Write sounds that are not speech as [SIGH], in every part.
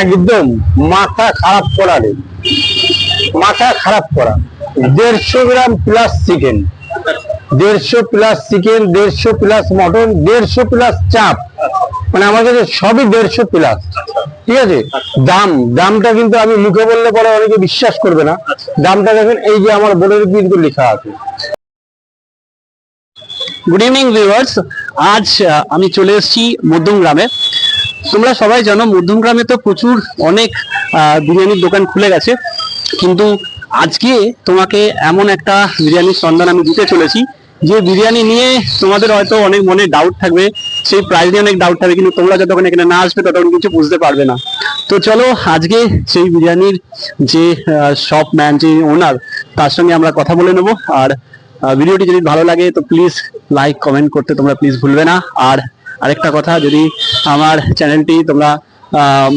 একদম মাথা খারাপ করা রে। মাথা খারাপ করা। দেড়শো গ্রাম প্লাস চিকেন দেড়শো প্লাস চিকেন দেড়শো প্লাস মটন দেড়শো প্লাস চাপ মানে কাছে সবই দেড়শো প্লাস ঠিক আছে? দাম, দামটা কিন্তু আমি মুখে বললে পরে অনেকে বিশ্বাস করবে না। দামটা দেখেন এই যে আমার বোর্ডের কিন্তু লেখা আছে। গুড ইভিনিং ভিউয়ার্স আজ আমি চলে এসেছি মধ্যম গ্রামে। তোমরা সবাই জানো মধ্যম গ্রামে তো প্রচুর অনেক বিরিয়ানির দোকান খুলে গেছে। কিন্তু আজকে তোমাকে এমন একটা বিরিয়ানির সন্ধান আমি দিতে চলেছি, যে বিরিয়ানি নিয়ে তোমাদের হয়তো অনেক মনে ডাউট থাকবে, সেই প্রাইস নিয়ে অনেক ডাউট থাকবে, কিন্তু তোমরা যতক্ষণ এখানে না আসবে, ততক্ষণ কিছু বুঝতে পারবে না। তো চলো, আজকে সেই বিরিয়ানির যে শপ ম্যান যে ওনার তার সঙ্গে আমরা কথা বলে নেব। আর ভিডিওটি যদি ভালো লাগে, তো প্লিজ লাইক কমেন্ট করতে তোমরা প্লিজ ভুলবে না। আর আরেকটা কথা, যদি আমার চ্যানেলটি তোমরা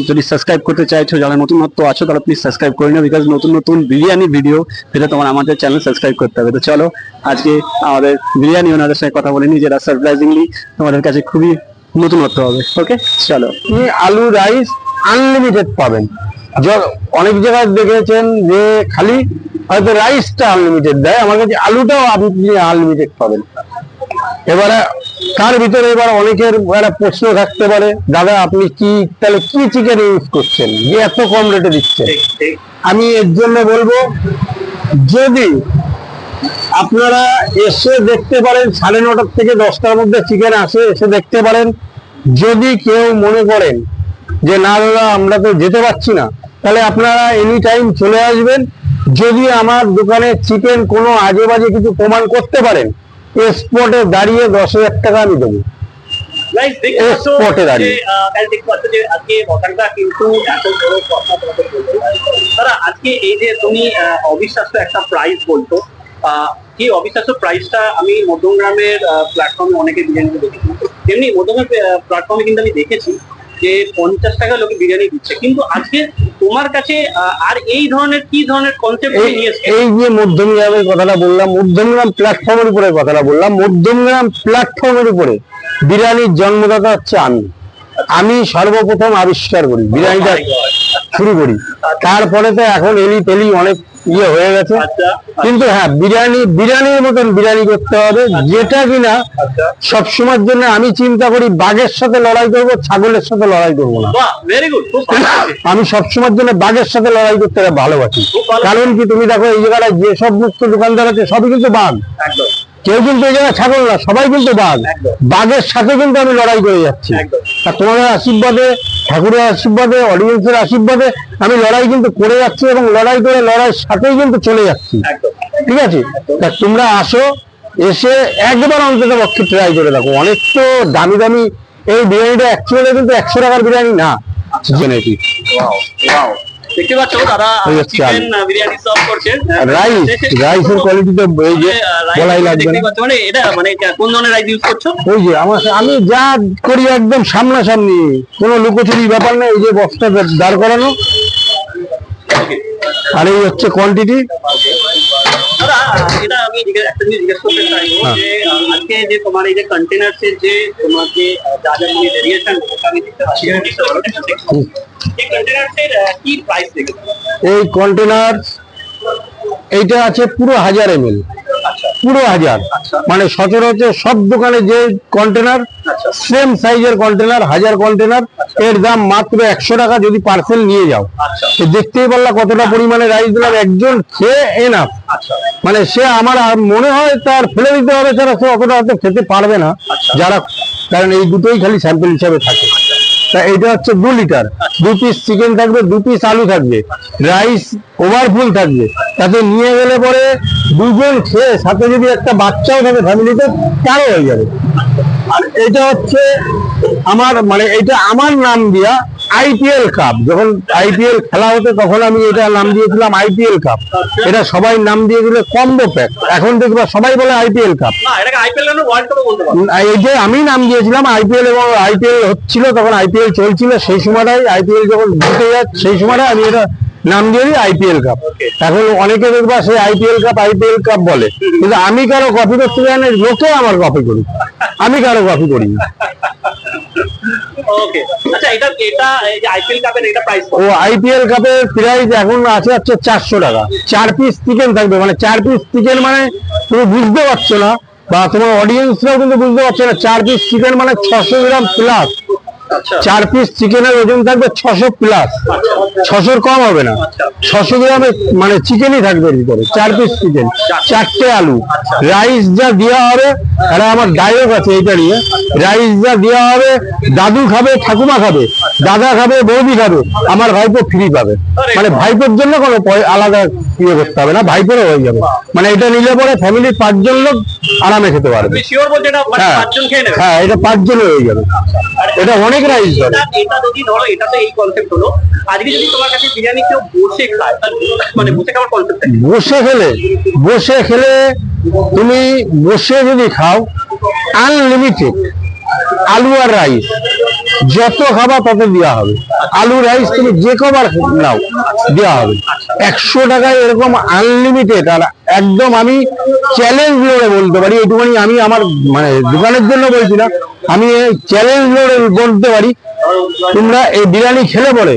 যদি সাবস্ক্রাইব করতে চাইছো, যারা নতুনত্ব আছো তাহলে প্লিজ সাবস্ক্রাইব করে নাও বিকজ নতুন নতুন বিরিয়ানি ভিডিও পেতে তোমার আমাদের চ্যানেল সাবস্ক্রাইব করতে হবে। তো চলো, আজকে আমাদের বিরিয়ানি ওনাদের সঙ্গে কথা বলে নিই, যেটা সারপ্রাইজিংলি তোমাদের কাছে খুবই নতুনত্ব হবে। ওকে চলো। আপনি আলু রাইস আনলিমিটেড পাবেন। অনেক জায়গায় দেখেছেন যে খালি হয়তো রাইসটা আনলিমিটেড দেয়, আমার কাছে আলুটাও আপনি আনলিমিটেড পাবেন। এবারে তার ভিতরে এবার অনেকের একটা প্রশ্ন থাকতে পারে দাদা আপনি কি তাহলে কি চিকেন ইউজ করছেন? যে এত কম রেটে দিচ্ছেন? আমি এর জন্য বলব যদি আপনারা এসে দেখতে পারেন সাড়ে নটার থেকে দশটার মধ্যে চিকেন আসে এসে দেখতে পারেন যদি কেউ মনে করেন যে না দাদা আমরা তো যেতে পারছি না তাহলে আপনারা এনি টাইম চলে আসবেন। যদি আমার দোকানে চিকেন কোনো আজে বাজে কিছু প্রমাণ করতে পারেন স্পটে দাঁড়িয়ে দশ হাজার টাকা আমি দেবো। দাঁড়িয়ে। কিন্তু এত বড় কথা আজকে এই যে তুমি অবিশ্বাস্য একটা প্রাইস বলতো আহ, এই অবিশ্বাস্য প্রাইসটা আমি মধ্যমগ্রামের প্ল্যাটফর্মে অনেকে বিরিয়ানি দেখেছি। তেমনি মধ্যমগ্রাম প্ল্যাটফর্মে কিন্তু আমি দেখেছি যে পঞ্চাশ টাকা লোকে বিরিয়ানি দিচ্ছে। কিন্তু আজকে তোমার কাছে আর এই ধরনের কি ধরনের কনসেপ্ট নিয়ে এই যে মধ্যমগ্রামের কথাটা বললাম মধ্যমগ্রাম প্ল্যাটফর্মের উপরে কথাটা বললাম মধ্যমগ্রাম প্ল্যাটফর্মের উপরে বিরিয়ানির জন্মদাতা হচ্ছে আমি। আমি সর্বপ্রথম আবিষ্কার করি বিরিয়ানিটা শুরু করি। তারপরে তো এখন এলি পেলি অনেক ইয়ে হয়ে গেছে। আচ্ছা কিন্তু হ্যাঁ বিরিয়ানি বিরিয়ানির মতন বিরিয়ানি করতে হবে যেটা কিনা আচ্ছা। সবসময়ের জন্য আমি চিন্তা করি বাঘের সাথে লড়াই করব ছাগলের সাথে লড়াই করব না। [LAUGHS] আমি সবসময়ের জন্য বাঘের সাথে লড়াই করতে ভালোবাসি। কারণ কি তুমি দেখো এই জায়গায় যে সব মুক্ত দোকানদার আছে সবই কিন্তু বাঘ। কেউ কিন্তু এই জায়গায় ছাগল না সবাই কিন্তু বাঘ। বাঘের সাথে কিন্তু আমি লড়াই করে যাচ্ছি। তোমাদের আশীর্বাদে ঠাকুরের আশীর্বাদে অডিয়েন্সের আশীর্বাদে আমি লড়াই কিন্তু করে যাচ্ছি এবং লড়াই করে লড়াইয়ের সাথেই কিন্তু চলে যাচ্ছি। ঠিক আছে? তা তোমরা আসো এসে একবার অন্তত পক্ষে ট্রাই করে দেখো। অনেক তো দামি দামি এই বিরিয়ানিটা অ্যাকচুয়ালি কিন্তু একশো টাকার বিরিয়ানি না জেনেটিক ওয়াও ওয়াও দেখতে পাচ্ছ তারা চিকেন বিরিয়ানি সার্ভ করছেন রাইস রাইসের কোয়ালিটি তো এই যে বলাই লাগবে দেখতে না। পাচ্ছ মানে এটা মানে কোন ধরনের রাইস ইউজ করছ? ওই যে আমার আমি যা করি একদম সামনাসামনি কোনো লুকোচুরি ব্যাপার নেই এই যে বক্সটা দাঁড় করানো। আর এই হচ্ছে কোয়ান্টিটি এটা আমি একটা জিনিস জিজ্ঞেস করতে চাইব হ্যাঁ। যে আজকে যে তোমার এই যে কন্টেনার্স যে তোমার যে যা যা তুমি ভেরিয়েশন আমি দেখতে পাচ্ছি। এই কন্টেনার্স কি প্রাইস এই কন্টেনার এইটা আছে পুরো হাজার এম আচ্ছা পুরো হাজার। মানে সচরাচর সব দোকানে যে কন্টেনার আচ্ছা। সেম সাইজের কন্টেনার হাজার কন্টেনার এর দাম মাত্র একশো টাকা যদি পার্সেল নিয়ে যাও। আচ্ছা। তো দেখতেই পারলা কতটা পরিমাণে রাইস দিলাম একজন খেয়ে এনাফ আচ্ছা। মানে সে আমার মনে হয় তার ফেলে দিতে হবে তারা সে অতটা হয়তো খেতে পারবে না। আচ্ছা। যারা কারণ এই দুটোই খালি স্যাম্পল হিসাবে থাকে। এটা হচ্ছে দু লিটার। দু পিস চিকেন থাকবে, দু পিস আলু থাকবে। রাইস ওভারফুল থাকবে। তাতে নিয়ে গেলে পরে দুজন খেয়ে সাথে যদি একটা বাচ্চাও থাকে ফ্যামিলিতে তারও হয়ে যাবে। আর এটা হচ্ছে আমার মানে এটা আমার নাম দিয়া আইপিএল কাপ যখন আইপিএল খেলা হতো তখন আমি এটা নাম দিয়েছিলাম আইপিএল কাপ এটা সবাই নাম দিয়ে দিলে কম্বো প্যাক এখন দেখবা সবাই বলে আইপিএল কাপ এই যে আমি নাম দিয়েছিলাম আইপিএল এবং আইপিএল হচ্ছিল তখন আইপিএল চলছিল সেই সময়টাই আইপিএল যখন জিতে যাচ্ছে সেই সময়টা আমি এটা নাম দিয়ে আইপিএল কাপ এখন অনেকে দেখবা সেই আইপিএল কাপ আইপিএল কাপ বলে কিন্তু আমি কারও কপি করতে জানি লোকে আমার কপি করি আমি কারও কপি করি। ওকে আচ্ছা এটা আইপিএল প্রাইস ও আইপিএল প্রাইস এখন আছে হচ্ছে চারশো টাকা। চার পিস চিকেন থাকবে মানে চার পিস চিকেন মানে বুঝতে পারছ না, বা তোমার অডিয়েন্সরাও কিন্তু বুঝতে পারছ না, চার পিস চিকেন মানে ছশো গ্রাম প্লাস চার পিস চিকেনের ওজন থাকবে ছশো প্লাস ছশোর কম হবে না। ছশো গ্রামে মানে চিকেনই থাকবে ভিতরে চার পিস চিকেন চারটে আলু। রাইস যা দেওয়া হবে আরে আমার ডায়লগ আছে এটা নিয়ে। রাইস যা দেওয়া হবে দাদু খাবে ঠাকুমা খাবে দাদা খাবে বৌদি খাবে আমার ভাইপো ফ্রি পাবে। মানে ভাইপোর জন্য কোনো আলাদা ইয়ে করতে হবে না ভাইপোরও হয়ে যাবে। মানে এটা নিলে পরে ফ্যামিলির পাঁচজন লোক আরামে খেতে পারবে। মানে হ্যাঁ হ্যাঁ এটা পাঁচজন হয়ে যাবে। এটা অনেক রাইস ধরে। এটা যদি ধরো এটা তো এই কনসেপ্ট হলো। আজকে যদি তোমার কাছে বিরিয়ানি কেউ বসে খায় মানে বসে খাওয়ার কনসেপ্ট বসে খেলে বসে খেলে তুমি বসে যদি খাও আনলিমিটেড আলু আর রাইস যত খাবার তত দেওয়া হবে। আলু, রাইস তুমি যে কবার নাও দেওয়া হবে। একশো টাকায় এরকম আনলিমিটেড আর একদম আমি চ্যালেঞ্জ করে বলতে পারি এইটুখানি আমি আমার মানে দোকানের জন্য বলছি না, আমি চ্যালেঞ্জ করে বলতে পারি। তোমরা এই বিরিয়ানি খেলে পরে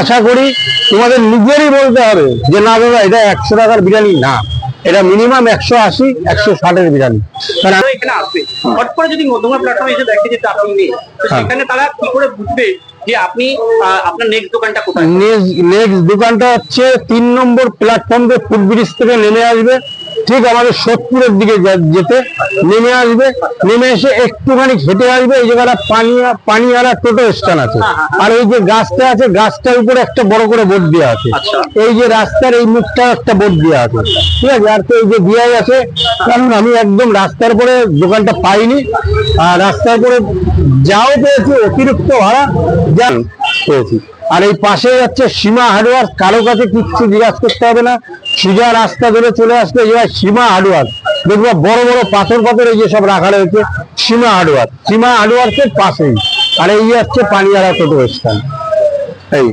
আশা করি তোমাদের নিজেরই বলতে হবে যে, না দাদা, এটা একশো টাকার বিরিয়ানি না। এটা মিনিমাম একশো আশি একশো ষাটের বিরিয়ানি। কারণ এখানে আসবে। হট করে যদি মধ্যমা প্ল্যাটফর্মে এসে দেখে যে আপনি নেই হ্যাঁ। সেখানে তারা কি করে বুঝবে যে আপনি আপনার নেক্সট দোকানটা কোথায়? নেক্সট দোকানটা হচ্ছে তিন নম্বর প্ল্যাটফর্ম থেকে ফুট ব্রিজ থেকে নেমে আসবে। ঠিক আমাদের সোদপুরের দিকে যেতে নেমে আসবে নেমে এসে একটুখানি হেঁটে আসবে এই জায়গাটা পানিয়া পানিয়ারা টোটো স্ট্যান্ড আছে। আর এই যে গাছটা আছে গাছটার উপরে একটা বড় করে বোর্ড দেওয়া আছে। আচ্ছা। এই যে রাস্তার এই মুখটা একটা বোর্ড দেওয়া আছে। ঠিক আছে? আর তো এই যে দেওয়াই আছে কারণ আমি একদম রাস্তার পরে দোকানটা পাইনি। আর রাস্তার পরে যাও পেয়েছি অতিরিক্ত ভাড়া যান পেয়েছি। আর এই পাশে যাচ্ছে সীমা হার্ডওয়ার কারও কাছে কিচ্ছু জিজ্ঞাসা করতে হবে না। সোজা রাস্তা ধরে চলে আসবে এই জায়গায় সীমা হার্ডওয়ার। দেখব বড় বড় পাথর পাথর এই যে সব রাখা রয়েছে সীমা হার্ডওয়ার। সীমা হার্ডওয়ার্সের পাশেই। আর এই হচ্ছে পানিয়ারা টোটো স্ট্যান্ড। এই।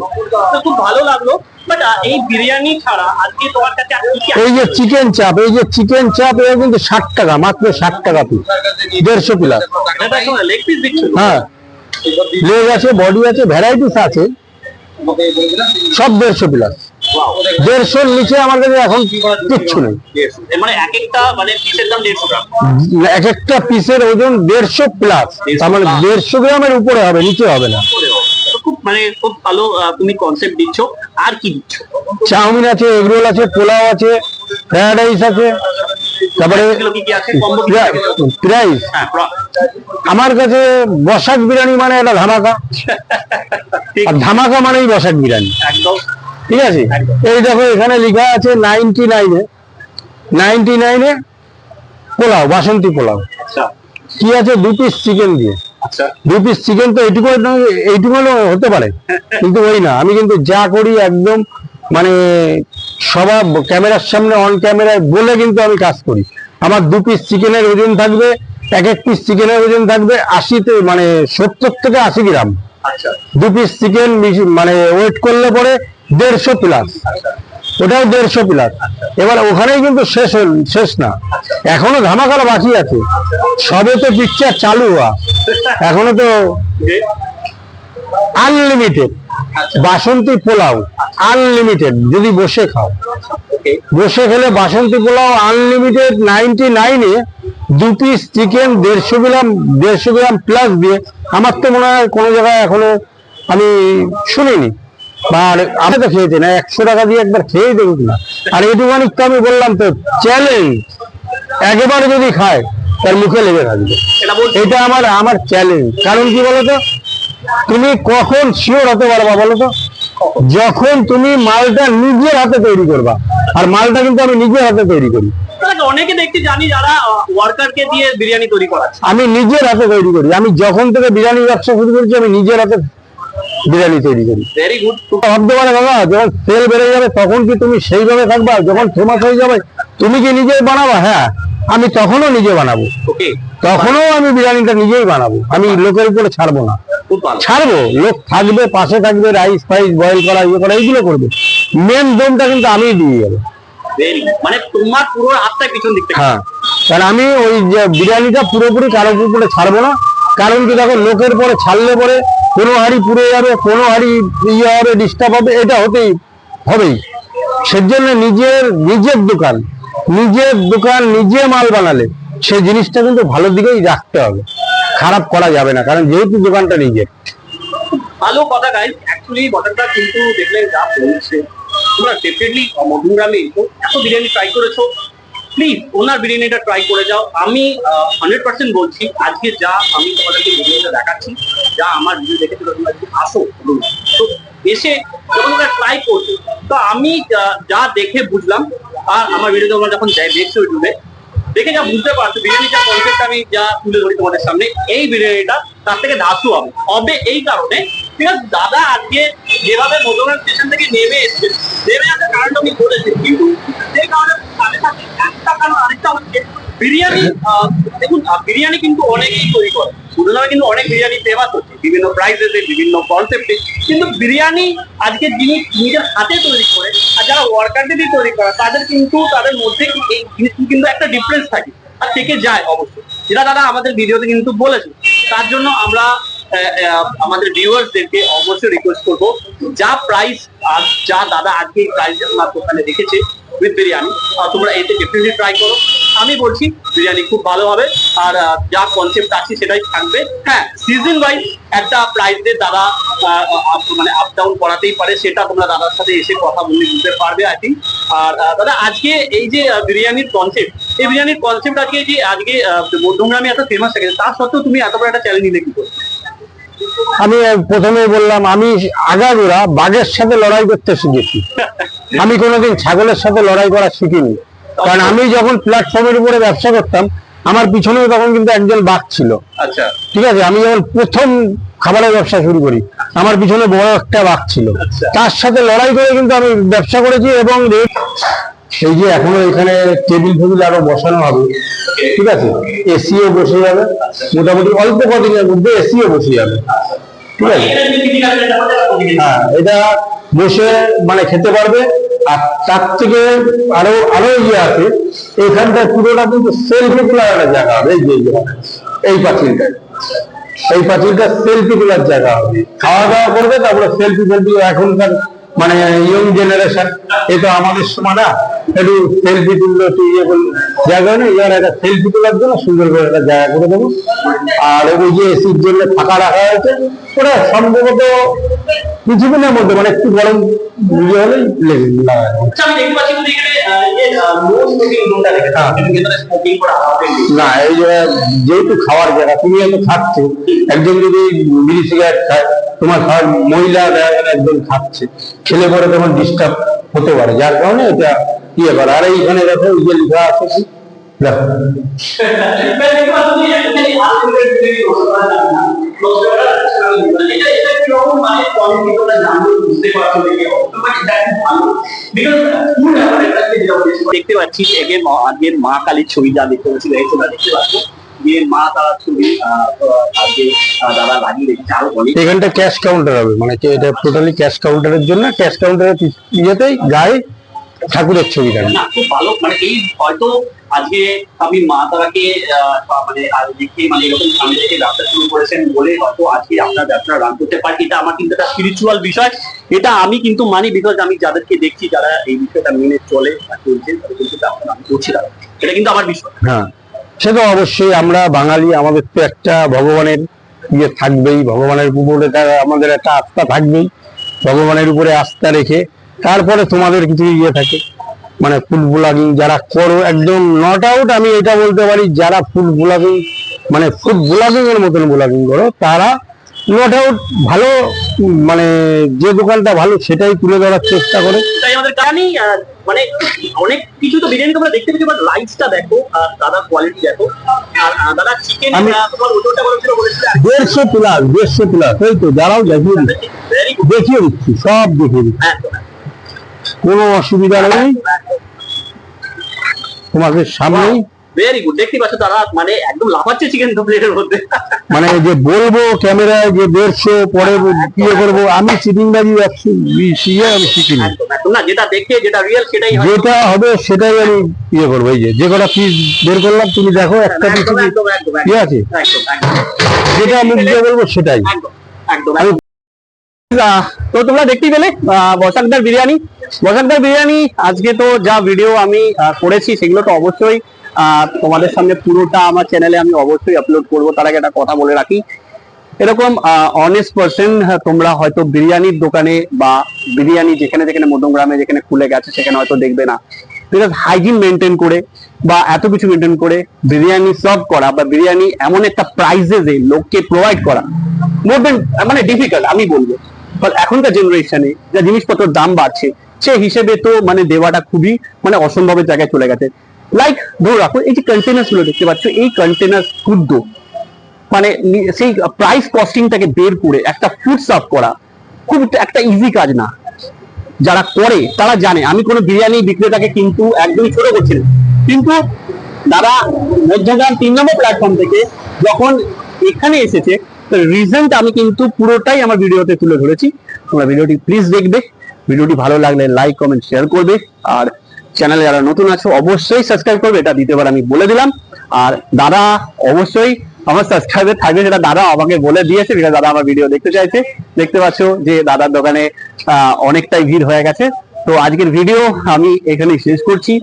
তো খুব ভালো লাগল এই বিরিয়ানি ছাড়া আজকে তোমার কাছে আর কি কি এই যে চিকেন চাপ এই যে চিকেন চাপ এটা কিন্তু ষাট টাকা মাত্র ষাট টাকা পিস দেড়শো প্লাস লেগ পিস দিচ্ছ? হ্যাঁ। লেগ আছে বডি আছে ভ্যারাইটিস আছে। সব দেড়শো প্লাস দেড়শোর নিচে আমার কাছে এখন কিচ্ছু নেই। মানে এক একটা মানে পিসের এক একটা পিসের ওজন দেড়শো প্লাস তার মানে দেড়শো গ্রামের উপরে হবে নিচে হবে না। খুব মানে খুব ভালো তুমি কনসেপ্ট দিচ্ছ। আর কি দিচ্ছ? চাউমিন আছে এগরোল আছে পোলাও আছে ফ্রাইড রাইস আছে। তারপরে এগুলো কি কি আছে? কম্বো প্রাইস আমার কাছে বসাক বিরিয়ানি মানে এটা ধামাকা। [LAUGHS] আর ধামাকা মানেই বসাক বিরিয়ানি। ঠিক আছে? এই দেখো এখানে লেখা আছে নাইনটি নাইনে নাইনটি নাইনে পোলাও বাসন্তী পোলাও। আচ্ছা। কি আছে? দু পিস চিকেন দিয়ে। আচ্ছা। দু পিস চিকেন তো এইটুকু এইটুকু হতে পারে। কিন্তু ওই না। আমি কিন্তু যা করি একদম মানে সবার ক্যামেরার সামনে অন ক্যামেরায় বলে কিন্তু আমি কাজ করি। আমার দু পিস চিকেনের ওজন থাকবে এক এক পিস চিকেনের ওজন থাকবে আশিতে মানে সত্তর থেকে আশি গ্রাম। দু পিস চিকেন মানে ওয়েট করলে পরে দেড়শো প্লাস ওটাও দেড়শো প্লাস এবার ওখানেই কিন্তু শেষ হল- শেষ না। এখনও ধামাকালা বাকি আছে। সবে তো পিকচার চালু হওয়া। এখনও তো আনলিমিটেড বাসন্তী পোলাও আনলিমিটেড যদি বসে খাও। বসে খেলে বাসন্তী পোলাও আনলিমিটেড নাইনটি নাইনে দু পিস চিকেন দেড়শো গ্রাম দেড়শো গ্রাম প্লাস দিয়ে আমার তো মনে হয় কোনো জায়গায় এখনও আমি শুনিনি। আর আমি তো খেয়েছি না একশো টাকা দিয়ে একবার খেয়েই দেখুন না। আর এইটুখানি তো আমি বললাম তো চ্যালেঞ্জ একেবারে যদি খায় তার মুখে লেগে থাকবে। এটা আমার আমার চ্যালেঞ্জ কারণ কি বলতো? তুমি কখন শিওর হতে পারবা বলো তো? যখন তুমি মালটা নিজের হাতে তৈরি করবা। আর মালটা কিন্তু আমি নিজের হাতে তৈরি করি। অনেকে দেখতে জানি যারা ওয়ার্কারকে দিয়ে বিরিয়ানি তৈরি করাচ্ছে। আমি নিজের হাতে তৈরি করি। আমি যখন থেকে বিরিয়ানি ব্যবসা শুরু করেছি আমি নিজের হাতে বিরিয়ানি তৈরি করি। ভেরি গুড ভাবতে পারে বাবা যখন সেল বেড়ে যাবে তখন কি তুমি সেইভাবে থাকবা? যখন ফেমাস হয়ে যাবে তুমি কি নিজেই বানাবা? হ্যাঁ আমি তখনও নিজে বানাবো। তখনও আমি বিরিয়ানিটা নিজেই বানাবো। আমি লোকের উপরে ছাড়বো না। ছাড়বো? লোক থাকবে পাশে থাকবে রাইস ফাইস বয়েল করা ইয়ে করা এইগুলো করবে। মেন দমটা কিন্তু আমি দিয়ে যাব ভেরি মানে তোমার পুরো হাতটা পিছন দিক থেকে হ্যাঁ আমি ওই যে বিরিয়ানিটা পুরোপুরি কারোর উপরে ছাড়বো না কারণ কি দেখো লোকের পরে ছাড়লে পরে কোনো হাড়ি পুড়ে যাবে কোনো হাড়ি ইয়ে হবে ডিস্টার্ব হবে এটা হতেই হবেই। সেজন্য নিজের নিজের দোকান নিজের দোকান নিজে মাল বানালে সেই জিনিসটা কিন্তু ভালো দিকেই রাখতে হবে। খারাপ করা যাবে না কারণ যেহেতু দোকানটা নিজের। ভালো কথা গাইজ অ্যাকচুয়ালি কিন্তু দেখলেন যা বলছে। তোমরা ডেফিনেটলি মধুগ্রামে এসো। এত বিরিয়ানি ট্রাই করেছ? প্লিজ ওনার বিরিয়ানিটা ট্রাই করে যাও। আমি হান্ড্রেড পার্সেন্ট বলছি, আজকে যা আমি তোমাদেরকে বিরিয়ানিটা দেখাচ্ছি, যা আমার ভিডিও দেখে তোমরা যদি আসো তো এসে যখন তোমরা ট্রাই করছ, তো আমি যা- দেখে বুঝলাম, আর আমার ভিডিও তোমরা যখন দেখছ ইউটিউবে দেখে যা বুঝতে পারছ বিরিয়ানি যা কনসেপ্ট আমি যা তুলে ধরি তোমাদের সামনে, এই বিরিয়ানিটা তার থেকে ধাসু হবে হবে এই কারণে ঠিক দাদা আজকে যেভাবে মধুরান স্টেশন থেকে নেমে এসছে, নেমে আসার কারণটা আমি বলেছি কিন্তু সেই কারণে সাথে সাথে একটা কারণ আরেকটা হচ্ছে বিরিয়ানি দেখুন বিরিয়ানি কিন্তু অনেকেই তৈরি করে। সুন্দরভাবে কিন্তু অনেক বিরিয়ানি ফেমাস হচ্ছে, বিভিন্ন প্রাইসেসে বিভিন্ন কনসেপ্টে কিন্তু বিরিয়ানি আজকে যিনি নিজের হাতে তৈরি করে, আর যারা ওয়ার্কারদের দিয়ে তৈরি করা, তাদের কিন্তু, তাদের মধ্যে এই জিনিস কিন্তু একটা ডিফারেন্স থাকে। আর থেকে যায় অবশ্যই যেটা দাদা আমাদের ভিডিওতে কিন্তু বলেছে, তার জন্য আমরা আমাদের ভিউয়ার্সদেরকে অবশ্যই রিকোয়েস্ট করব। যা প্রাইস আর যা দাদা আজকে প্রাইস আমার দোকানে রেখেছে উইথ বিরিয়ানি তোমরা এতে ডেফিনেটলি ট্রাই করো। আমি বলছি বিরিয়ানি খুব ভালো হবে, আর যা কনসেপ্ট আছে সেটাই থাকবে। হ্যাঁ সিজন ওয়াইজ একটা প্রাইস দিয়ে দাদা মানে আপ ডাউন করাতেই পারে, সেটা তোমরা দাদার সাথে এসে কথা বললে বুঝতে পারবে আই থিঙ্ক আর দাদা, আজকে এই যে বিরিয়ানির কনসেপ্ট এই বিরিয়ানির কনসেপ্ট আজকে যে, আজকে মধ্যমগ্রামে এত ফেমাস থাকে তার সত্ত্বেও তুমি এত বড় একটা চ্যালেঞ্জ নিলে কি করছ আমি প্রথমে বললাম আমি আগাগোড়া বাঘের সাথে লড়াই করতে শিখেছি। আমি কোনোদিন ছাগলের সাথে লড়াই করা শিখিনি। কারণ আমি যখন প্ল্যাটফর্মের উপরে ব্যবসা করতাম আমার পিছনেও তখন কিন্তু একজন বাঘ ছিল। আচ্ছা। ঠিক আছে? আমি যখন প্রথম খাবারের ব্যবসা শুরু করি আমার পিছনে বড় একটা বাঘ ছিল। আচ্ছা। তার সাথে লড়াই করে কিন্তু আমি ব্যবসা করেছি এবং এই যে এখনও এখানে টেবিল ফেবিল আরও বসানো হবে ঠিক আছে? এসিও বসে যাবে মোটামুটি অল্প কদিনের মধ্যে এসিও বসে যাবে ঠিক আছে। হ্যাঁ এটা বসে মানে খেতে পারবে আর তার থেকে আরও আরও ইয়ে আছে এখানটা পুরোটা কিন্তু সেলফি তোলার একটা জায়গা হবে এই যে এই জায়গাটা, এই পাঁচিলটা। এই পাঁচিলটা সেলফি তোলার জায়গা হবে। খাওয়া দাওয়া করবে তারপরে সেলফি সেলফি এখনকার মানে ইয়ং জেনারেশন এ তো আমাদের সময় না একটু সেলফি তুললো একটু ইয়ে করল। জায়গা নেই এবার একটা সেলফি তোলার জন্য সুন্দর করে একটা জায়গা করে দেবো। আর ওই যে এসির জন্য ফাঁকা রাখা হয়েছে ওটা সম্ভবত কিছুদিনের মধ্যে মানে একটু গরম ইয়ে হলেই লেগে আচ্ছা নো হ্যাঁ। না এই যেহেতু খাওয়ার জায়গা তুমি এত খাচ্ছো। একজন যদি বিড়ি সিগারেট খায় তোমার খাওয়ার মহিলা একজন খাচ্ছে। খেলে পরে তখন ডিস্টার্ব হতে পারে, যার কারণে এটা ইয়ে করে। আর এইখানে দেখো যে লেখা আছে দেখতে পাচ্ছি আগের মা কালীর ছবি যা দেখতে পাচ্ছি, দেখতে পাচ্ছ। এখানটা ক্যাশ কাউন্টার হবে মানে কি এটা টোটালি ক্যাশ কাউন্টারের জন্য ক্যাশ কাউন্টারের ইয়েতেই গায়ে ঠাকুরের ছবি থাকবে ভালো মানে এই হয়তো আজকে আমি মা তারাকে মানে দেখে মানে এরকম সামনে থেকে ব্যবসা শুরু করেছেন বলে হয়তো আজকে আপনার ব্যবসা রান করতে পারি। এটা আমার কিন্তু একটা স্পিরিচুয়াল বিষয়। এটা আমি কিন্তু মানি বিকজ আমি যাদেরকে দেখছি যারা এই বিষয়টা মেনে চলে বা চলছে তাদের কিন্তু ব্যবসা আমি করছি এটা কিন্তু আমার বিষয়। হ্যাঁ। সে তো অবশ্যই আমরা বাঙালি আমাদের তো একটা ভগবানের ইয়ে থাকবেই ভগবানের উপরে আমাদের একটা আস্থা থাকবেই ভগবানের উপরে আস্থা রেখে তারপরে তোমাদের কিছু ইয়ে থাকে। মানে ফুড ব্লগিং যারা করো একদম নট আউট আমি এটা বলতে পারি যারা ফুড ব্লগিং মানে ফুড ব্লগিং এর মতন ব্লগিং করো তারা নট আউট ভালো মানে যে দোকানটা ভালো সেটাই তুলে ধরার চেষ্টা করে। মানে অনেক কিছু তো বিরিয়ানি তোমরা দেখতে পেয়েছ বাট রাইসটা দেখো আর দাদা কোয়ালিটি দেখো আর দাদা চিকেন তোমার ওজনটা বলেছিল বলেছিল দেড়শো প্লাস দেড়শো প্লাস এই তো দাঁড়াও দেখিয়ে দেখিয়ে দিচ্ছি সব দেখিয়ে দিচ্ছি। কোনো অসুবিধা নেই। তোমাদের সামনেই ভেরি গুড দেখতে পাচ্ছ তারা মানে একদম লাফাচ্ছে চিকেন তো প্লেটের মধ্যে। মানে যে বলব ক্যামেরায় যে দেড়শো পরে ইয়ে করব আমি চিটিংবাজি ইয়ে আমি শিখিনি। না যেটা দেখে যেটা রিয়েল সেটাই হয় যেটা হবে সেটাই আমি ইয়ে করব এই যে যে কটা পিস বের করলাম তুমি দেখো একটা পিস ঠিক আছে। একদম একদম যেটা মুখ দিয়ে বলব সেটাই। একদম তো তোমরা দেখতেই পেলে বসাকদার বিরিয়ানি। বসাকদার বিরিয়ানি আজকে তো যা ভিডিও আমি করেছি সেগুলো তো অবশ্যই তোমাদের সামনে পুরোটা আমার চ্যানেলে আমি অবশ্যই আপলোড করব। তার আগে একটা কথা বলে রাখি। এরকম অনেস্ট পার্সন তোমরা হয়তো বিরিয়ানির দোকানে বা বিরিয়ানি যেখানে যেখানে মধ্যমগ্রামে যেখানে খুলে গেছে, সেখানে হয়তো দেখবে না। বিকজ হাইজিন মেনটেন করে বা এত কিছু মেনটেন করে বিরিয়ানি সার্ভ করা বা বিরিয়ানি এমন একটা প্রাইজেসে লোককে প্রোভাইড করা মোর দেন মানে ডিফিকাল্ট আমি বলব। বাট এখনকার জেনারেশনে যা জিনিসপত্রের দাম বাড়ছে সে হিসেবে তো মানে দেওয়াটা খুবই মানে অসম্ভবের জায়গায় চলে গেছে। লাইক ধরো রাখো, এই যে কন্টেনার্সগুলো দেখতে পাচ্ছ, এই কন্টেনার ক্ষুদ্র। মানে সেই প্রাইস কস্টিংটাকে বের করে একটা ফুড সার্ভ করা, খুব একটা ইজি কাজ না। যারা করে, তারা জানে। আমি কোনো বিরিয়ানি বিক্রেতাকে কিন্তু একদমই ছোট করছি না। কিন্তু তারা মধ্যগ্রাম তিন নম্বর প্ল্যাটফর্ম থেকে যখন এখানে এসেছে রিজনটা আমি কিন্তু পুরোটাই আমার ভিডিওতে তুলে ধরেছি। তোমরা ভিডিওটি প্লিজ দেখবে। ভিডিওটি ভালো লাগলে লাইক কমেন্ট শেয়ার করবে। আর চ্যানেলে যারা নতুন আছো, অবশ্যই সাবস্ক্রাইব করবে, এটা দ্বিতীয়বার আমি বলে দিলাম। আর দাদা অবশ্যই আমার সাবস্ক্রাইবার থাকবে সেটা দাদা আমাকে বলে দিয়েছে বিকজ দাদা আমার ভিডিও দেখতে চাইছে। দেখতে পাচ্ছ যে দাদার দোকানে অনেকটাই ভিড় হয়ে গেছে। তো আজকের ভিডিও আমি এখানেই শেষ করছি।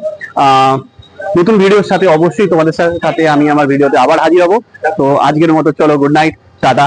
নতুন ভিডিওর সাথে অবশ্যই তোমাদের সাথে আমি আমার ভিডিওতে আবার হাজির হব। তো আজকের মতো চলো গুড নাইট টাটা।